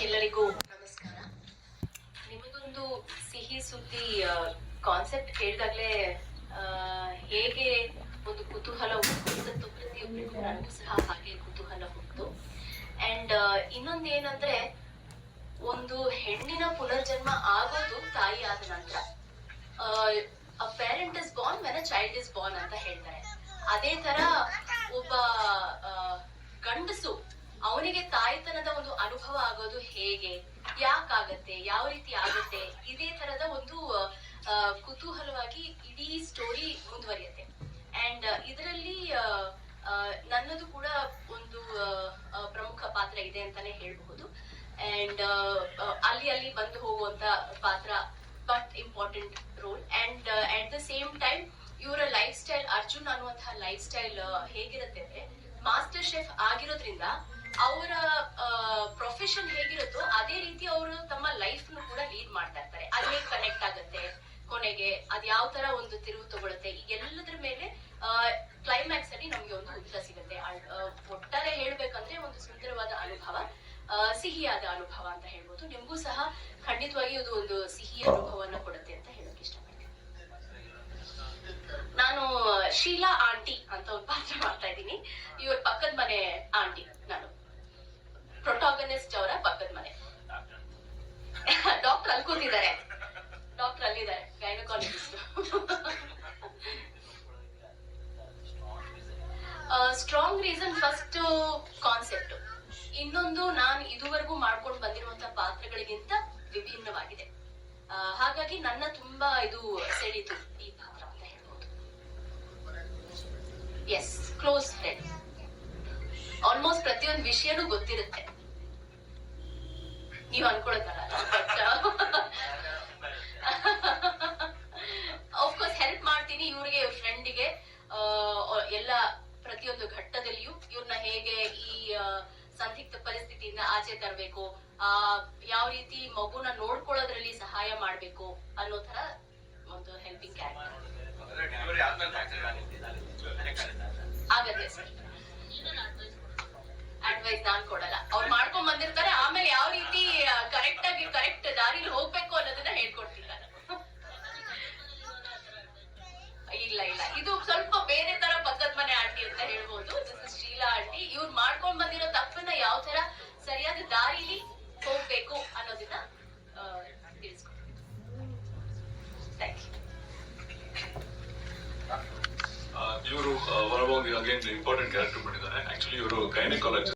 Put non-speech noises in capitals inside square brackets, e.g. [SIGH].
ಎಲ್ಲರಿಗೂ ನಮಸ್ಕಾರ. ನಿಮಗೊಂದು ಸಿಹಿ ಸುದ್ದಿ ಕಾನ್ಸೆಪ್ಟ್ ಕೇಳಿದಾಗ್ಲೇ ಆ, ಹೇಗೆ ಒಂದು ಕುತೂಹಲ ಹುಟ್ಟು ಪ್ರತಿಯೊಬ್ಬರಿಗೂ ನನಗೂ ಸಹ ಹಾಗೆ ಕುತೂಹಲ ಹುಟ್ಟು ಅಂಡ್ ಇನ್ನೊಂದೇನಂದ್ರೆ ಒಂದು ಹೆಣ್ಣಿನ ಪುನರ್ಜನ್ಮ ಆಗೋದು ತಾಯಿ ಆದ ನಂತರ. A parent is born when a child is born ಅಂತ ಹೇಳ್ತಾರೆ. ಅದೇ ತರ ಒಬ್ಬ ಗಂಡಸು ಅವನಿಗೆ ತಾಯ್ತನದ ಒಂದು ಅನುಭವ ಆಗೋದು ಹೇಗೆ? ಯಾಕಾಗತ್ತೆ? ಯಾವ ರೀತಿ ಆಗುತ್ತೆ? ಇದೇ ತರದ ಒಂದು ಕುತೂಹಲವಾಗಿ ಇಡೀ ಸ್ಟೋರಿ ಮುಂದುವರಿಯುತ್ತೆ. ಅಂಡ್ ಇದರಲ್ಲಿ ನನ್ನದು ಕೂಡ ಒಂದು ಪ್ರಮುಖ ಪಾತ್ರ ಇದೆ ಅಂತಾನೆ ಹೇಳಬಹುದು. ಅಂಡ್ ಅಲ್ಲಿ ಅಲ್ಲಿ ಬಂದು ಹೋಗುವಂತ ಪಾತ್ರ but important role and at the same time ಇವರ ಲೈಫ್ ಸ್ಟೈಲ್ ಅರ್ಜುನ್ ಅನ್ನುವಂತಹ ಲೈಫ್ ಸ್ಟೈಲ್ ಹೇಗಿರುತ್ತೆ ಅಂದ್ರೆ ಮಾಸ್ಟರ್ ಶೆಫ್ ಆಗಿರೋದ್ರಿಂದ ಅವರ ಪ್ರೊಫೆಷನ್ ಹೇಗಿರುತ್ತೋ ಅದೇ ರೀತಿ ಅವರು ತಮ್ಮ ಲೈಫ್ ಕೂಡ ಲೀಡ್ ಮಾಡ್ತಾ ಇರ್ತಾರೆ. ಅಲ್ಲಿ ಕನೆಕ್ಟ್ ಆಗುತ್ತೆ, ಕೊನೆಗೆ ಅದ್ ಯಾವ ತರ ಒಂದು ತಿರುವು ತಗೊಳುತ್ತೆ, ಈ ಎಲ್ಲದರ ಮೇಲೆ ಕ್ಲೈಮ್ಯಾಕ್ಸ್ ಅಲ್ಲಿ ನಮ್ಗೆ ಒಂದು ಉತ್ತರ ಸಿಗುತ್ತೆ. ಒಟ್ಟಾರೆ ಹೇಳ್ಬೇಕಂದ್ರೆ ಒಂದು ಸುಂದರವಾದ ಅನುಭವ ಸಿಹಿಯಾದ ಅನುಭವ ಅಂತ ಹೇಳ್ಬೋದು. ನಿಮ್ಗೂ ಸಹ ಖಂಡಿತವಾಗಿ ಇದು ಒಂದು ಸಿಹಿ ಅನುಭವನ ಕೊಡುತ್ತೆ ಅಂತ ಹೇಳಕ್ ಇಷ್ಟಪಡ್ತೀನಿ. ನಾನು ಶೀಲಾ ಆಂಟಿ ಅಂತ ಒಂದು ಪಾತ್ರ ಮಾಡ್ತಾ ಇದ್ದೀನಿ. ಇವ್ರ ಪಕ್ಕದ ಮನೆ ಆಂಟಿ ನಾನು. ಪ್ರೊಟಾಗನಿಸ್ಟ್ ಅವರ ಪಕ್ಕದ ಮನೆ. [LAUGHS] ಡಾಕ್ಟರ್ ಅಲ್ಲಿ ಕೂತಿದ್ದಾರೆ. Doctor ಅಲ್ಲಿದ್ದಾರೆ gynaecologist strong reason first concept ಇನ್ನೊಂದು ನಾನು ಇದುವರೆಗೂ ಮಾಡ್ಕೊಂಡು ಬಂದಿರುವಂತ ಪಾತ್ರಗಳಿಗಿಂತ ವಿಭಿನ್ನವಾಗಿದೆ. ಹಾಗಾಗಿ ನನ್ನ ತುಂಬಾ ಇದು ಸೆಳೀತು ಈ ಪಾತ್ರ ಅಂತ ಹೇಳ್ಬೋದು. ಎಸ್ ಕ್ಲೋಸ್ ಫ್ರೆಂಡ್ ಆಲ್ಮೋಸ್ಟ್ ಪ್ರತಿಯೊಂದು ವಿಷಯನೂ ಗೊತ್ತಿರುತ್ತೆ ನೀವ್ ಅನ್ಕೊಳಕ್ಕಲ್ಲ ಕೋರ್ಸ್ ಹೆಲ್ಪ್ ಮಾಡ್ತೀನಿ ಇವ್ರಿಗೆ ಇವ್ರ ಫ್ರೆಂಡಿಗೆ ಎಲ್ಲ ಪ್ರತಿಯೊಂದು ಘಟ್ಟದಲ್ಲಿಯೂ ಇವ್ರನ್ನ ಹೇಗೆ ಈ ಸಂದಿಗ್ಧ ಪರಿಸ್ಥಿತಿಯಿಂದ ಆಚೆ ತರಬೇಕು ಆ ಯಾವ ರೀತಿ ಮಗುನ ನೋಡ್ಕೊಳ್ಳೋದ್ರಲ್ಲಿ ಸಹಾಯ ಮಾಡ್ಬೇಕು ಅನ್ನೋ ತರ ಒಂದು ಹೆಲ್ಪಿಂಗ್ ಕ್ಯಾರೆಕ್ಟರ್ ಆಗತ್ತೆ ಸರ್ ಅಡ್ವೈಸ್ ನಾನ್ ಕೊಡಲ್ಲ. ಅವ್ರು ಮಾಡ್ಕೊಂಡ್ ಬಂದಿರ್ತಾರೆ, ಆಮೇಲೆ ಯಾವ ರೀತಿ ಕರೆಕ್ಟ್ ಆಗಿ ಕರೆಕ್ಟ್ ದಾರಿಲಿ ಹೋಗ್ಬೇಕು ಅನ್ನೋದನ್ನ ಹೇಳ್ಕೊಡ್ತೀನಿ ನಾನು. ಇಲ್ಲ ಇಲ್ಲ. ಇದು ಸ್ವಲ್ಪ ಬೇರೆ ತರ ಪಕ್ಕದ ಮನೆ ಆಂಟಿ ಅಂತ ಹೇಳ್ಬೋದು. This is Sheela aunty. ಇವ್ರು ಮಾಡ್ಕೊಂಡ್ ಬಂದಿರೋ ತಪ್ಪನ್ನ ಯಾವ ತರ ಸರಿಯಾದ ದಾರಿಲಿ ಹೋಗ್ಬೇಕು ಅನ್ನೋದನ್ನ ಥ್ಯಾಂಕ್ ಯು ಇವರು ಒನ್ ಅಗೇನ್ ಇಂಪಾರ್ಟೆಂಟ್ ಕ್ಯಾರೆಕ್ಟರ್ ಮಾಡಿದ್ದಾರೆ ಆಕ್ಚುಲಿ ಇವರು ಗೈನಕಾಲಜಿ